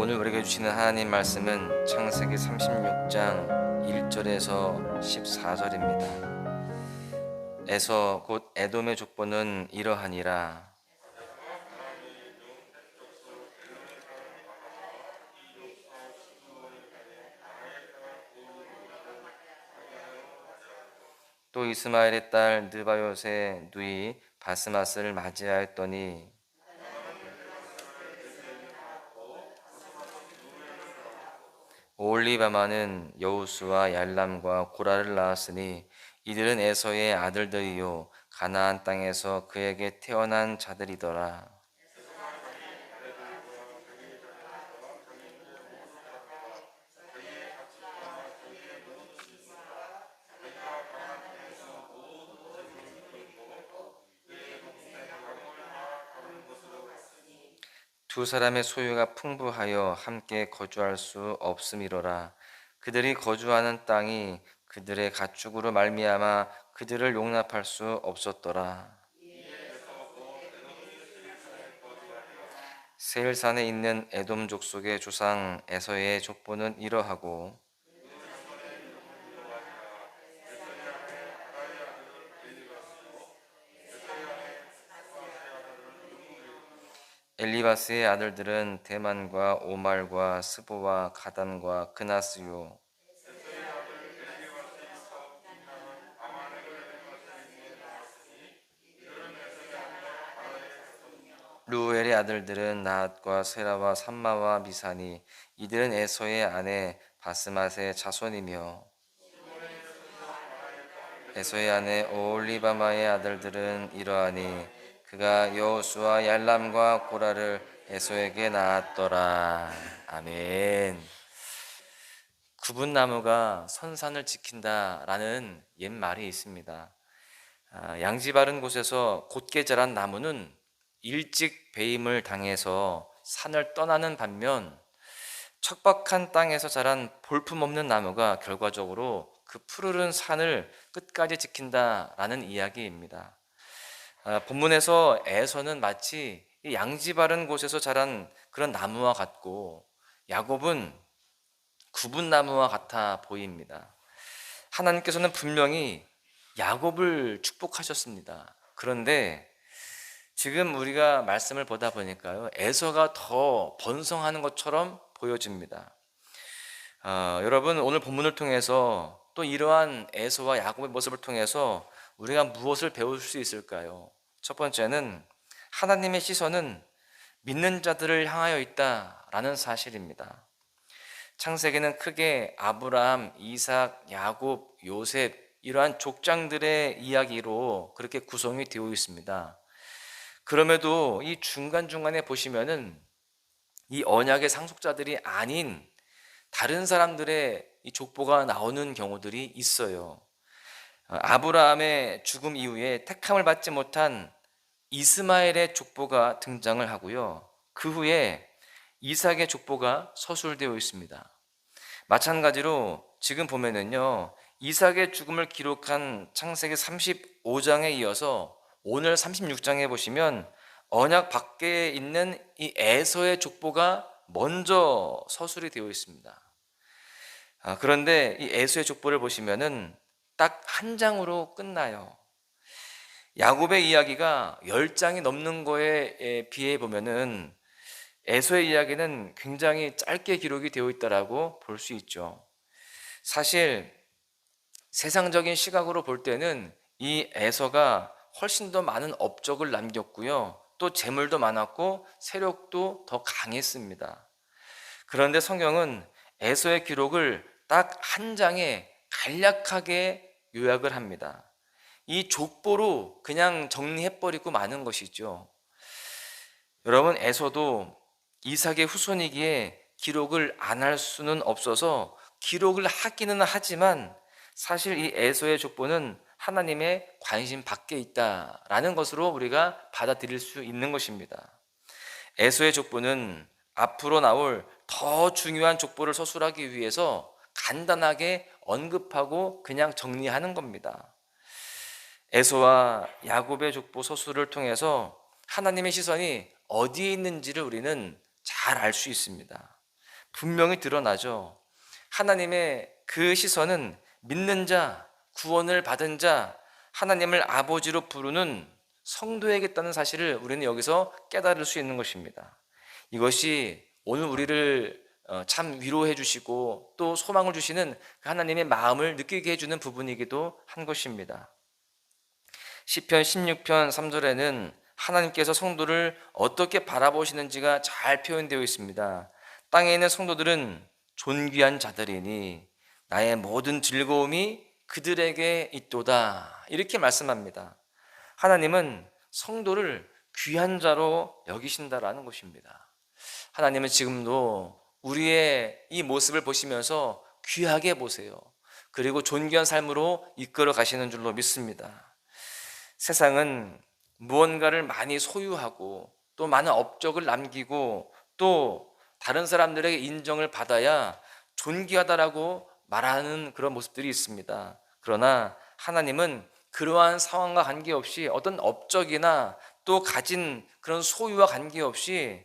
오늘 우리에게 주시는 하나님 말씀은 창세기 36장 1절에서 14절입니다. 에서 곧 에돔의 족보는 이러하니라. 또 이스마엘의 딸 느바요의 누이 바스마스를 맞이하였더니 올리바마는 여우수와 얄람과 고라를 낳았으니 이들은 에서의 아들들이요 가나안 땅에서 그에게 태어난 자들이더라. 두 사람의 소유가 풍부하여 함께 거주할 수 없음이로라. 그들이 거주하는 땅이 그들의 가축으로 말미암아 그들을 용납할 수 없었더라. 세일산에 있는 에돔 족 속의 조상 에서의 족보는 이러하고 엘리바스의 아들들은 대만과 오말과 스보와 가단과 그나스요. 루엘의 아들들은 나핫과 세라와 삼마와 미사니 이들은 에서의 아내 바스맛의 자손이며 에서의 아내 오올리바마의 아들들은 이러하니 그가 여호수와 얄람과 고라를 에서에게 낳았더라. 아멘. 구분 나무가 선산을 지킨다라는 옛 말이 있습니다. 아, 양지 바른 곳에서 곧게 자란 나무는 일찍 배임을 당해서 산을 떠나는 반면 척박한 땅에서 자란 볼품없는 나무가 결과적으로 그 푸르른 산을 끝까지 지킨다라는 이야기입니다. 아, 본문에서 에서는 마치 이 양지 바른 곳에서 자란 그런 나무와 같고 야곱은 구분 나무와 같아 보입니다. 하나님께서는 분명히 야곱을 축복하셨습니다. 그런데 지금 우리가 말씀을 보다 보니까요, 에서가 더 번성하는 것처럼 보여집니다. 어, 여러분 오늘 본문을 통해서 또 이러한 에서와 야곱의 모습을 통해서 우리가 무엇을 배울 수 있을까요? 첫 번째는 하나님의 시선은 믿는 자들을 향하여 있다라는 사실입니다. 창세기는 크게 아브라함, 이삭, 야곱, 요셉 이러한 족장들의 이야기로 그렇게 구성이 되어 있습니다. 그럼에도 이 중간중간에 보시면은 이 언약의 상속자들이 아닌 다른 사람들의 이 족보가 나오는 경우들이 있어요. 아브라함의 죽음 이후에 택함을 받지 못한 이스마엘의 족보가 등장을 하고요. 그 후에 이삭의 족보가 서술되어 있습니다. 마찬가지로 지금 보면은요. 이삭의 죽음을 기록한 창세기 35장에 이어서 오늘 36장에 보시면 언약 밖에 있는 이 에서의 족보가 먼저 서술이 되어 있습니다. 아, 그런데 이 에서의 족보를 보시면은 딱 한 장으로 끝나요. 야곱의 이야기가 10장이 넘는 거에 비해 보면은 에서의 이야기는 굉장히 짧게 기록이 되어 있다라고 볼 수 있죠. 사실 세상적인 시각으로 볼 때는 이 에서가 훨씬 더 많은 업적을 남겼고요. 또 재물도 많았고 세력도 더 강했습니다. 그런데 성경은 에서의 기록을 딱 한 장에 간략하게 요약을 합니다. 이 족보로 그냥 정리해버리고 마는 것이죠. 여러분, 에서도 이삭의 후손이기에 기록을 안 할 수는 없어서 기록을 하기는 하지만 사실 이 에서의 족보는 하나님의 관심 밖에 있다라는 것으로 우리가 받아들일 수 있는 것입니다. 에서의 족보는 앞으로 나올 더 중요한 족보를 서술하기 위해서 간단하게 언급하고 그냥 정리하는 겁니다. 에서와 야곱의 족보 서술을 통해서 하나님의 시선이 어디에 있는지를 우리는 잘 알 수 있습니다. 분명히 드러나죠. 하나님의 그 시선은 믿는 자, 구원을 받은 자, 하나님을 아버지로 부르는 성도에게 있다는 사실을 우리는 여기서 깨달을 수 있는 것입니다. 이것이 오늘 우리를 어, 참 위로해 주시고 또 소망을 주시는 그 하나님의 마음을 느끼게 해주는 부분이기도 한 것입니다. 시편 16편 3절에는 하나님께서 성도를 어떻게 바라보시는지가 잘 표현되어 있습니다. 땅에 있는 성도들은 존귀한 자들이니 나의 모든 즐거움이 그들에게 있도다. 이렇게 말씀합니다. 하나님은 성도를 귀한 자로 여기신다라는 것입니다. 하나님은 지금도 우리의 이 모습을 보시면서 귀하게 보세요. 그리고 존귀한 삶으로 이끌어 가시는 줄로 믿습니다. 세상은 무언가를 많이 소유하고 또 많은 업적을 남기고 또 다른 사람들에게 인정을 받아야 존귀하다라고 말하는 그런 모습들이 있습니다. 그러나 하나님은 그러한 상황과 관계없이 어떤 업적이나 또 가진 그런 소유와 관계없이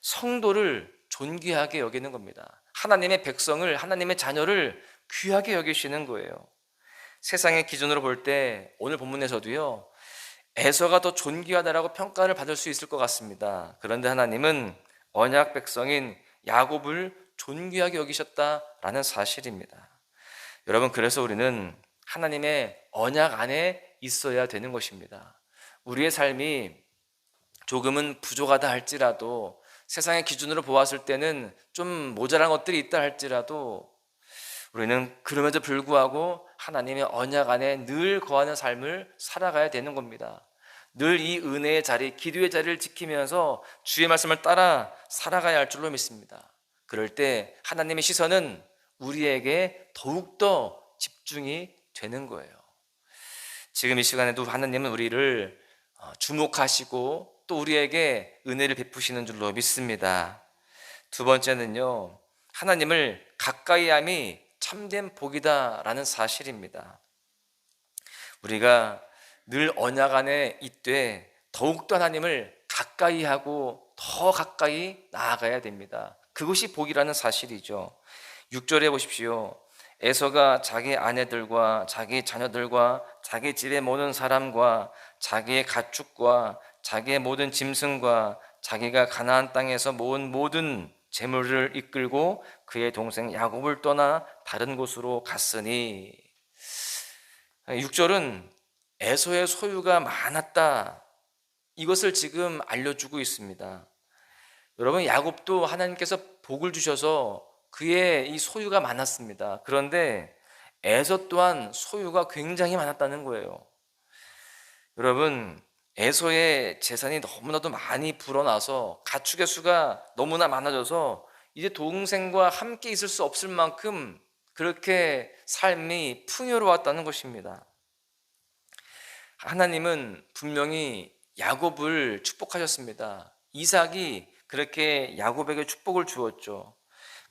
성도를 존귀하게 여기는 겁니다. 하나님의 백성을, 하나님의 자녀를 귀하게 여기시는 거예요. 세상의 기준으로 볼 때 오늘 본문에서도요, 에서가 더 존귀하다라고 평가를 받을 수 있을 것 같습니다. 그런데 하나님은 언약 백성인 야곱을 존귀하게 여기셨다라는 사실입니다. 여러분, 그래서 우리는 하나님의 언약 안에 있어야 되는 것입니다. 우리의 삶이 조금은 부족하다 할지라도 세상의 기준으로 보았을 때는 좀 모자란 것들이 있다 할지라도 우리는 그럼에도 불구하고 하나님의 언약 안에 늘 거하는 삶을 살아가야 되는 겁니다. 늘 이 은혜의 자리, 기도의 자리를 지키면서 주의 말씀을 따라 살아가야 할 줄로 믿습니다. 그럴 때 하나님의 시선은 우리에게 더욱더 집중이 되는 거예요. 지금 이 시간에도 하나님은 우리를 어, 주목하시고 또 우리에게 은혜를 베푸시는 줄로 믿습니다. 두 번째는요, 하나님을 가까이 함이 참된 복이다라는 사실입니다. 우리가 늘 언약 안에 있되 더욱더 하나님을 가까이 하고 더 가까이 나아가야 됩니다. 그것이 복이라는 사실이죠. 6절에 보십시오. 에서가 자기 아내들과 자기 자녀들과 자기 집에 모든 사람과 자기의 가축과 자기의 모든 짐승과 자기가 가나안 땅에서 모은 모든 재물을 이끌고 그의 동생 야곱을 떠나 다른 곳으로 갔으니 6절은 에서의 소유가 많았다. 이것을 지금 알려주고 있습니다. 여러분 야곱도 하나님께서 복을 주셔서 그의 이 소유가 많았습니다. 그런데 에서 또한 소유가 굉장히 많았다는 거예요. 여러분 에서의 재산이 너무나도 많이 불어나서 가축의 수가 너무나 많아져서 이제 동생과 함께 있을 수 없을 만큼 그렇게 삶이 풍요로웠다는 것입니다. 하나님은 분명히 야곱을 축복하셨습니다. 이삭이 그렇게 야곱에게 축복을 주었죠.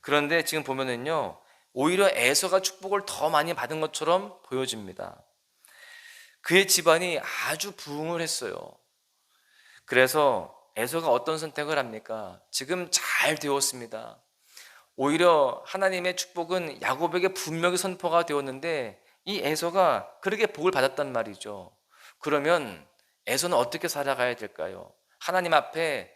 그런데 지금 보면은요, 오히려 에서가 축복을 더 많이 받은 것처럼 보여집니다. 그의 집안이 아주 부흥을 했어요. 그래서 에서가 어떤 선택을 합니까? 지금 잘 되었습니다. 오히려 하나님의 축복은 야곱에게 분명히 선포가 되었는데 이 에서가 그렇게 복을 받았단 말이죠. 그러면 에서는 어떻게 살아가야 될까요? 하나님 앞에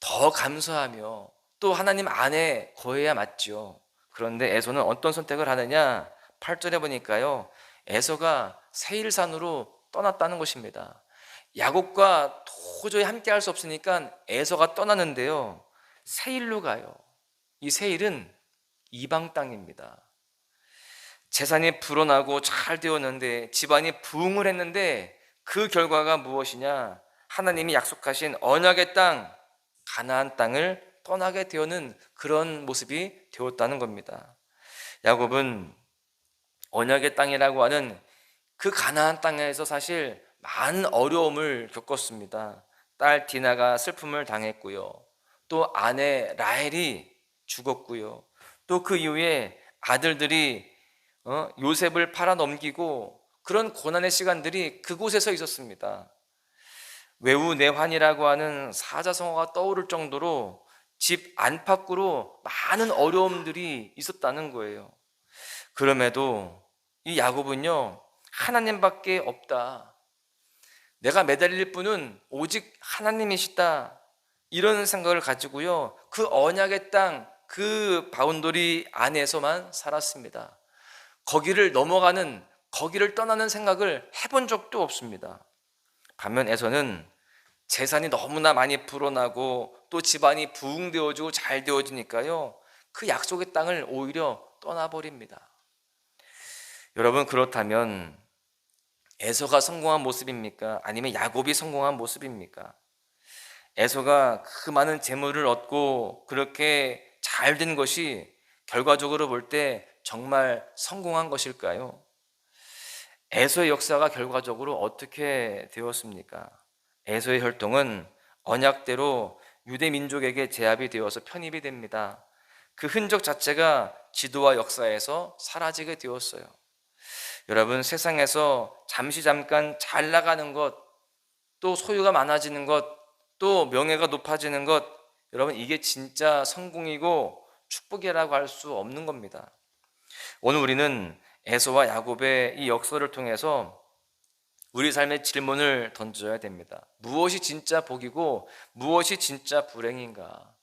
더 감사하며 또 하나님 안에 거해야 맞죠. 그런데 에서는 어떤 선택을 하느냐? 8절에 보니까요. 에서가 세일산으로 떠났다는 것입니다. 야곱과 도저히 함께 할 수 없으니까 에서가 떠나는데요. 세일로 가요. 이 세일은 이방 땅입니다. 재산이 불어나고 잘 되었는데 집안이 부흥을 했는데 그 결과가 무엇이냐? 하나님이 약속하신 언약의 땅 가나안 땅을 떠나게 되어는 그런 모습이 되었다는 겁니다. 야곱은 언약의 땅이라고 하는 그 가나안 땅에서 사실 많은 어려움을 겪었습니다. 딸 디나가 슬픔을 당했고요. 또 아내 라헬이 죽었고요. 또 그 이후에 아들들이 어, 요셉을 팔아 넘기고 그런 고난의 시간들이 그곳에서 있었습니다. 외우 내환이라고 하는 사자성어가 떠오를 정도로 집 안팎으로 많은 어려움들이 있었다는 거예요. 그럼에도 이 야곱은요, 하나님밖에 없다. 내가 매달릴 분은 오직 하나님이시다. 이런 생각을 가지고요, 그 언약의 땅, 그 바운더리 안에서만 살았습니다. 거기를 넘어가는, 거기를 떠나는 생각을 해본 적도 없습니다. 반면 에서는 재산이 너무나 많이 불어나고 또 집안이 부흥되어지고 잘 되어지니까요. 그 약속의 땅을 오히려 떠나버립니다. 여러분 그렇다면 에서가 성공한 모습입니까? 아니면 야곱이 성공한 모습입니까? 에서가 그 많은 재물을 얻고 그렇게 잘 된 것이 결과적으로 볼 때 정말 성공한 것일까요? 에서의 역사가 결과적으로 어떻게 되었습니까? 에서의 혈통은 언약대로 유대 민족에게 제압이 되어서 편입이 됩니다. 그 흔적 자체가 지도와 역사에서 사라지게 되었어요. 여러분 세상에서 잠시 잠깐 잘 나가는 것, 또 소유가 많아지는 것, 또 명예가 높아지는 것, 여러분 이게 진짜 성공이고 축복이라고 할 수 없는 겁니다. 오늘 우리는 에서와 야곱의 이 역사를 통해서 우리 삶의 질문을 던져야 됩니다. 무엇이 진짜 복이고 무엇이 진짜 불행인가?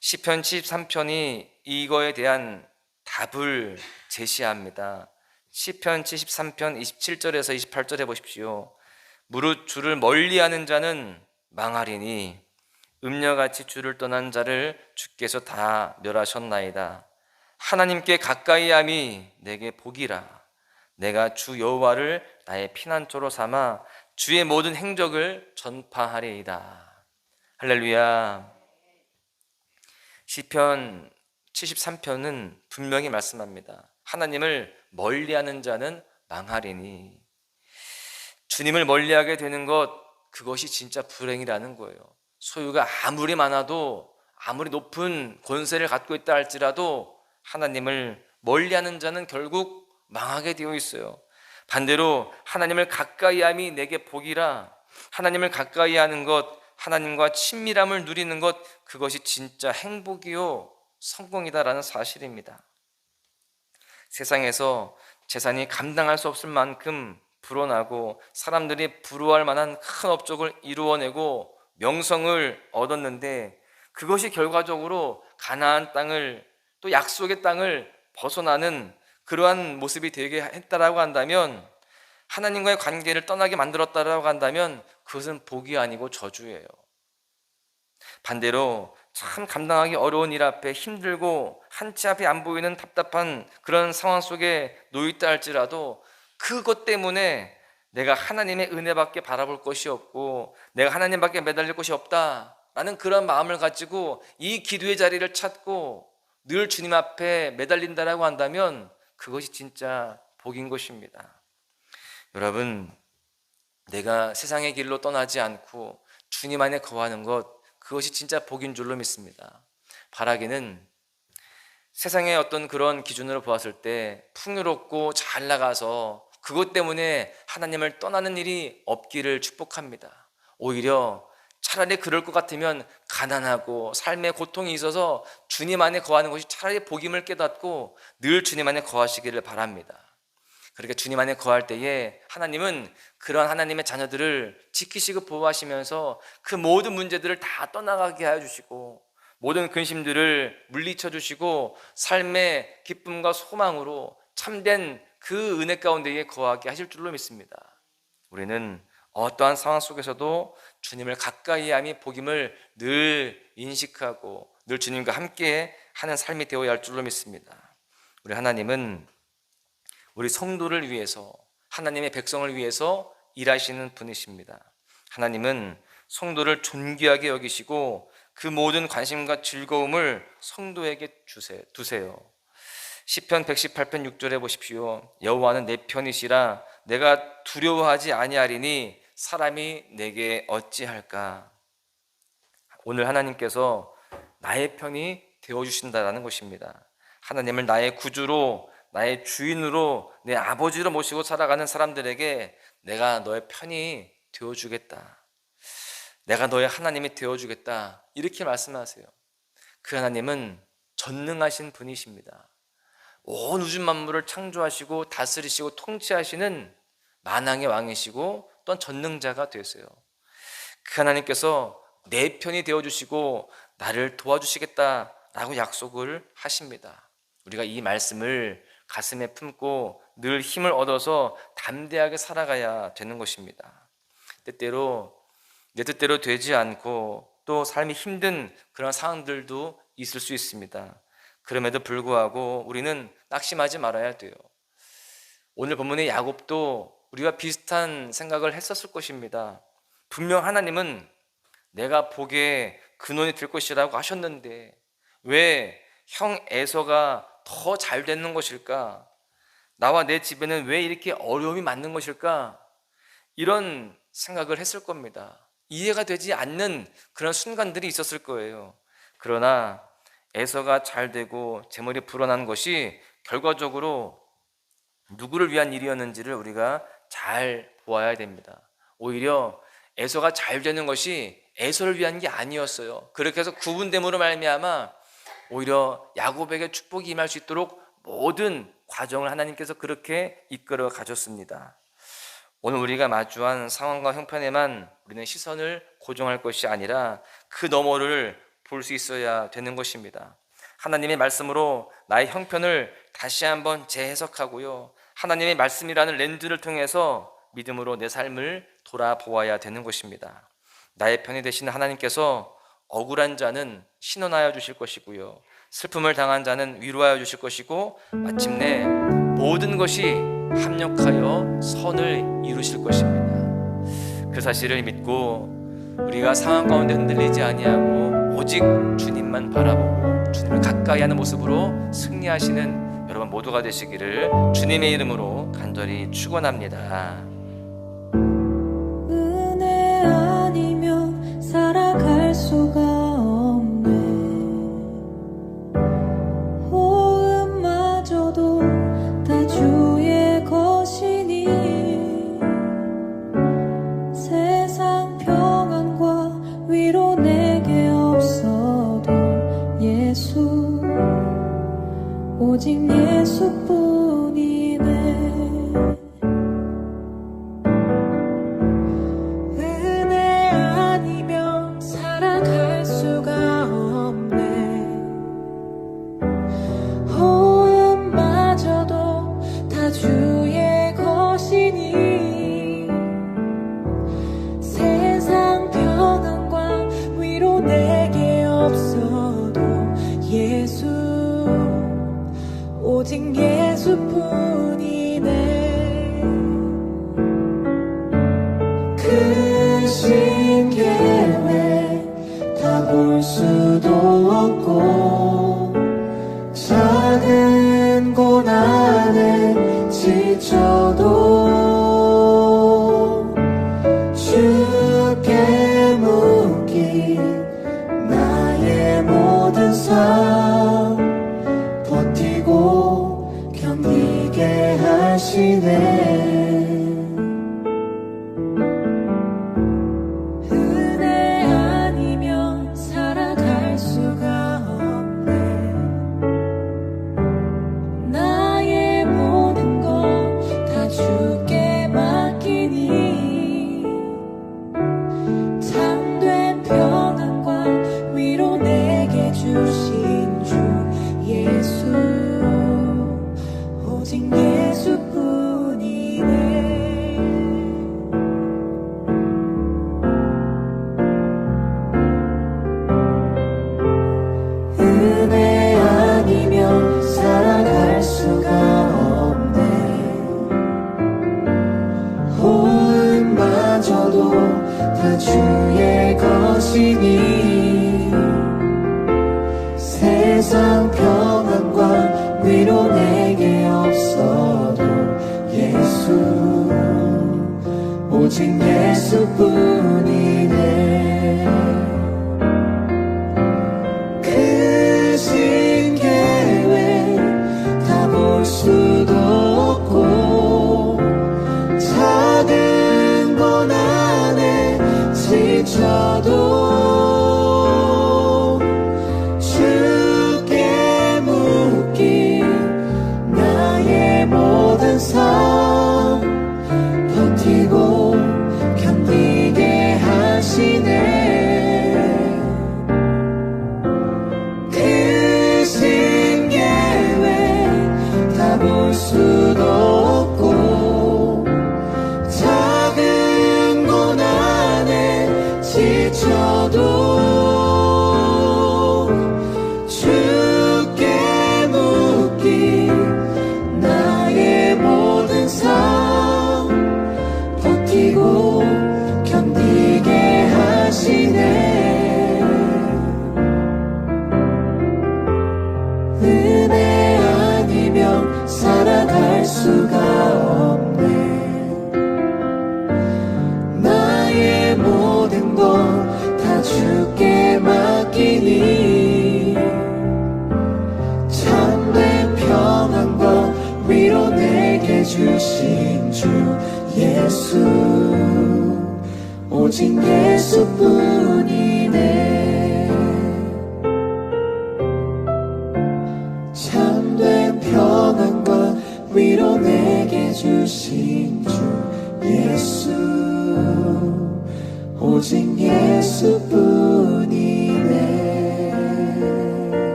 시편 73편이 이거에 대한 답을 제시합니다. 시편 73편 27절에서 28절에 보십시오. 무릇 주를 멀리하는 자는 망하리니 음녀같이 주를 떠난 자를 주께서 다 멸하셨나이다. 하나님께 가까이함이 내게 복이라. 내가 주 여호와를 나의 피난처로 삼아 주의 모든 행적을 전파하리이다. 할렐루야. 시편 73편은 분명히 말씀합니다. 하나님을 멀리하는 자는 망하리니 주님을 멀리하게 되는 것 그것이 진짜 불행이라는 거예요. 소유가 아무리 많아도 아무리 높은 권세를 갖고 있다 할지라도 하나님을 멀리하는 자는 결국 망하게 되어 있어요. 반대로 하나님을 가까이함이 내게 복이라 하나님을 가까이 하는 것, 하나님과 친밀함을 누리는 것 그것이 진짜 행복이요 성공이다라는 사실입니다. 세상에서 재산이 감당할 수 없을 만큼 불어나고 사람들이 부러워할 만한 큰 업적을 이루어내고 명성을 얻었는데 그것이 결과적으로 가나안 땅을 또 약속의 땅을 벗어나는 그러한 모습이 되게 했다라고 한다면 하나님과의 관계를 떠나게 만들었다라고 한다면 그것은 복이 아니고 저주예요. 반대로 참 감당하기 어려운 일 앞에 힘들고 한치 앞이 안 보이는 답답한 그런 상황 속에 놓였다 할지라도 그것 때문에 내가 하나님의 은혜밖에 바라볼 것이 없고 내가 하나님밖에 매달릴 것이 없다라는 그런 마음을 가지고 이 기도의 자리를 찾고 늘 주님 앞에 매달린다라고 한다면 그것이 진짜 복인 것입니다. 여러분, 내가 세상의 길로 떠나지 않고 주님 안에 거하는 것 그것이 진짜 복인 줄로 믿습니다. 바라기는 세상의 어떤 그런 기준으로 보았을 때 풍요롭고 잘 나가서 그것 때문에 하나님을 떠나는 일이 없기를 축복합니다. 오히려 차라리 그럴 것 같으면 가난하고 삶의 고통이 있어서 주님 안에 거하는 것이 차라리 복임을 깨닫고 늘 주님 안에 거하시기를 바랍니다. 그렇게 주님 안에 거할 때에 하나님은 그런 하나님의 자녀들을 지키시고 보호하시면서 그 모든 문제들을 다 떠나가게 하여 주시고 모든 근심들을 물리쳐 주시고 삶의 기쁨과 소망으로 참된 그 은혜 가운데에 거하게 하실 줄로 믿습니다. 우리는 어떠한 상황 속에서도 주님을 가까이 함이 복임을 늘 인식하고 늘 주님과 함께 하는 삶이 되어야 할 줄로 믿습니다. 우리 하나님은 우리 성도를 위해서 하나님의 백성을 위해서 일하시는 분이십니다. 하나님은 성도를 존귀하게 여기시고 그 모든 관심과 즐거움을 성도에게 주세요. 두세요. 시편 118편 6절에 보십시오. 여호와는 내 편이시라 내가 두려워하지 아니하리니 사람이 내게 어찌할까? 오늘 하나님께서 나의 편이 되어 주신다라는 것입니다. 하나님을 나의 구주로 나의 주인으로 내 아버지로 모시고 살아가는 사람들에게 내가 너의 편이 되어 주겠다. 내가 너의 하나님이 되어주겠다. 이렇게 말씀하세요. 그 하나님은 전능하신 분이십니다. 온 우주 만물을 창조하시고 다스리시고 통치하시는 만왕의 왕이시고 또한 전능자가 되세요. 그 하나님께서 내 편이 되어주시고 나를 도와주시겠다라고 약속을 하십니다. 우리가 이 말씀을 가슴에 품고 늘 힘을 얻어서 담대하게 살아가야 되는 것입니다. 때때로 내 뜻대로 되지 않고 또 삶이 힘든 그런 상황들도 있을 수 있습니다. 그럼에도 불구하고 우리는 낙심하지 말아야 돼요. 오늘 본문의 야곱도 우리와 비슷한 생각을 했었을 것입니다. 분명 하나님은 내가 보기에 근원이 될 것이라고 하셨는데 왜 형 에서가 더 잘 되는 것일까? 나와 내 집에는 왜 이렇게 어려움이 맞는 것일까? 이런 생각을 했을 겁니다. 이해가 되지 않는 그런 순간들이 있었을 거예요. 그러나 에서가 잘 되고 재물이 불어난 것이 결과적으로 누구를 위한 일이었는지를 우리가 잘 보아야 됩니다. 오히려 에서가 잘 되는 것이 에서를 위한 게 아니었어요. 그렇게 해서 구분됨으로 말미암아 오히려 야곱에게 축복이 임할 수 있도록 모든 과정을 하나님께서 그렇게 이끌어 가셨습니다. 오늘 우리가 마주한 상황과 형편에만 우리는 시선을 고정할 것이 아니라 그 너머를 볼 수 있어야 되는 것입니다. 하나님의 말씀으로 나의 형편을 다시 한번 재해석하고요. 하나님의 말씀이라는 렌즈를 통해서 믿음으로 내 삶을 돌아보아야 되는 것입니다. 나의 편이 되시는 하나님께서 억울한 자는 신원하여 주실 것이고요. 슬픔을 당한 자는 위로하여 주실 것이고 마침내 모든 것이 합력하여 선을 이루실 것입니다. 그 사실을 믿고 우리가 상황 가운데 흔들리지 아니하고 오직 주님만 바라보고 주님을 가까이 하는 모습으로 승리하시는 여러분 모두가 되시기를 주님의 이름으로 간절히 축원합니다. 예수뿐이 수도 없고 작은 고난에 지쳐도 te peço por